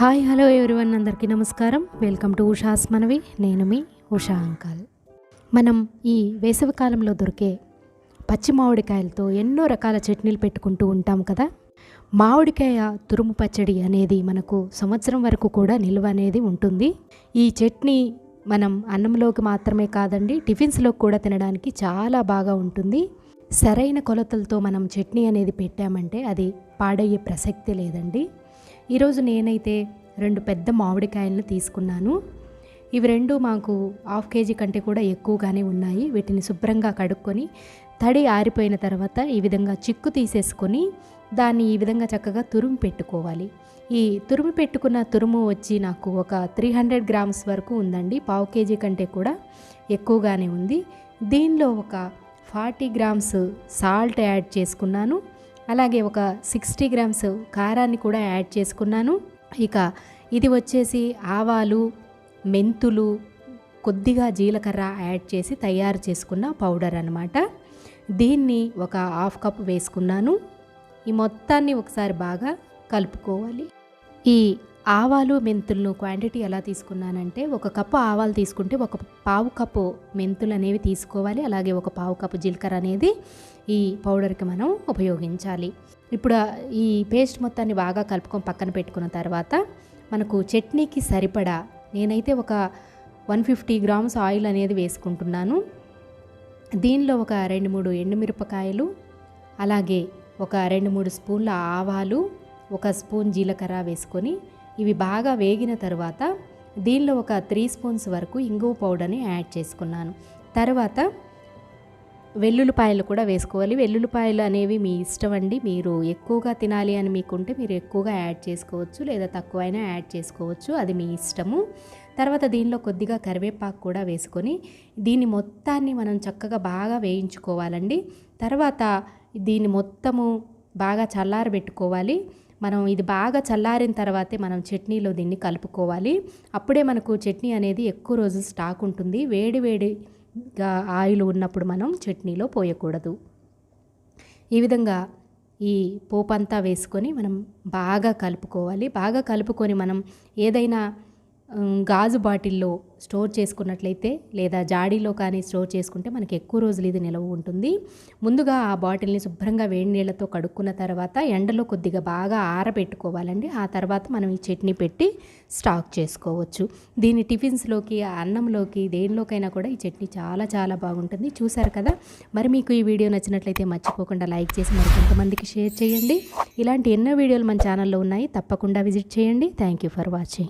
Hi hello everyone అందరికీ నమస్కారం. Welcome to Usha's మనవి. నేను మీ ఉషా అంకల్. మనం ఈ వేసవికాలంలో దొరికే పచ్చి మామిడికాయలతో ఎన్నో రకాల చట్నీలు పెట్టుకుంటూ ఉంటాం కదా? మామిడికాయ తురుము పచ్చడి అనేది మనకు సంవత్సరం వరకు కూడా నిల్వ అనేది ఉంటుంది. ఈ చట్నీ మనం అన్నంలోకి మాత్రమే కాదండి టిఫిన్స్లో కూడా తినడానికి చాలా బాగా ఉంటుంది. సరైన కొలతలతో మనం చట్నీ అనేది పెట్టామంటే అది పాడయ్యే ప్రసక్తి లేదండి. ఈరోజు నేనైతే రెండు పెద్ద మామిడికాయలను తీసుకున్నాను. ఇవి రెండు మాకు హాఫ్ కేజీ కంటే కూడా ఎక్కువగానే ఉన్నాయి. వీటిని శుభ్రంగా కడుక్కొని తడి ఆరిపోయిన తర్వాత ఈ విధంగా చిక్కు తీసేసుకొని దాన్ని ఈ విధంగా చక్కగా తురుము పెట్టుకోవాలి. ఈ తురుము పెట్టుకున్న తురుము వచ్చి నాకు ఒక త్రీ హండ్రెడ్ గ్రామ్స్ వరకు ఉందండి. పావు కేజీ కంటే కూడా ఎక్కువగానే ఉంది. దీనిలో ఒక ఫార్టీ గ్రామ్స్ సాల్ట్ యాడ్ చేసుకున్నాను. అలాగే ఒక సిక్స్టీ గ్రామ్స్ కారాన్ని కూడా యాడ్ చేసుకున్నాను. ఇక ఇది వచ్చేసి ఆవాలు మెంతులు కొద్దిగా జీలకర్ర యాడ్ చేసి తయారు చేసుకున్న పౌడర్ అనమాట దీన్ని ఒక హాఫ్ కప్ వేసుకున్నాను. ఈ మొత్తాన్ని ఒకసారి బాగా కలుపుకోవాలి. ఈ ఆవాలు మెంతులను క్వాంటిటీ ఎలా తీసుకున్నానంటే ఒక కప్పు ఆవాలు తీసుకుంటే ఒక పావు కప్పు మెంతులు అనేవి తీసుకోవాలి. అలాగే ఒక పావు కప్పు జీలకర్ర అనేది ఈ పౌడర్కి మనం ఉపయోగించాలి. ఇప్పుడు ఈ పేస్ట్ మొత్తాన్ని బాగా కలుపుకొని పక్కన పెట్టుకున్న తర్వాత మనకు చట్నీకి సరిపడా నేనైతే ఒక వన్ ఫిఫ్టీ గ్రామ్స్ ఆయిల్ అనేది వేసుకుంటున్నాను. దీనిలో ఒక రెండు మూడు ఎండుమిరపకాయలు అలాగే ఒక రెండు మూడు స్పూన్ల ఆవాలు ఒక స్పూన్ జీలకర్ర వేసుకొని ఇవి బాగా వేగిన తర్వాత దీనిలో ఒక త్రీ స్పూన్స్ వరకు ఇంగువ పౌడర్ని యాడ్ చేసుకున్నాను. తర్వాత వెల్లుల్లిపాయలు కూడా వేసుకోవాలి. వెల్లుల్లిపాయలు అనేవి మీ ఇష్టం అండి. మీరు ఎక్కువగా తినాలి అని మీకుంటే మీరు ఎక్కువగా యాడ్ చేసుకోవచ్చు లేదా తక్కువైనా యాడ్ చేసుకోవచ్చు. అది మీ ఇష్టము. తర్వాత దీనిలో కొద్దిగా కరివేపాకు కూడా వేసుకొని దీని మొత్తాన్ని మనం చక్కగా బాగా వేయించుకోవాలండి. తర్వాత దీన్ని మొత్తము బాగా చల్లారబెట్టుకోవాలి. మనం ఇది బాగా చల్లారిన తర్వాతే మనం చట్నీలో దీన్ని కలుపుకోవాలి. అప్పుడే మనకు చట్నీ అనేది ఎక్కువ రోజులు స్టాక్ ఉంటుంది. వేడి వేడిగా ఆయిల్ ఉన్నప్పుడు మనం చట్నీలో పోయకూడదు. ఈ విధంగా ఈ పోపంతా వేసుకొని మనం బాగా కలుపుకోవాలి. బాగా కలుపుకొని మనం ఏదైనా గాజు బాటిల్లో స్టోర్ చేసుకున్నట్లయితే లేదా జాడీలో కానీ స్టోర్ చేసుకుంటే మనకి ఎక్కువ రోజులు ఇది నిలవ ఉంటుంది. ముందుగా ఆ బాటిల్ని శుభ్రంగా వేడి నీళ్ళతో కడుక్కున్న తర్వాత ఎండలో కొద్దిగా బాగా ఆరబెట్టుకోవాలండి. ఆ తర్వాత మనం ఈ చట్నీ పెట్టి స్టాక్ చేసుకోవచ్చు. దీని టిఫిన్స్లోకి అన్నంలోకి దేనిలోకైనా కూడా ఈ చట్నీ చాలా చాలా బాగుంటుంది. చూసారు కదా? మరి మీకు ఈ వీడియో నచ్చినట్లయితే మర్చిపోకుండా లైక్ చేసి మరి కొంతమందికి షేర్ చేయండి. ఇలాంటి ఎన్నో వీడియోలు మన ఛానల్లో ఉన్నాయి. తప్పకుండా విజిట్ చేయండి. Thank you for watching.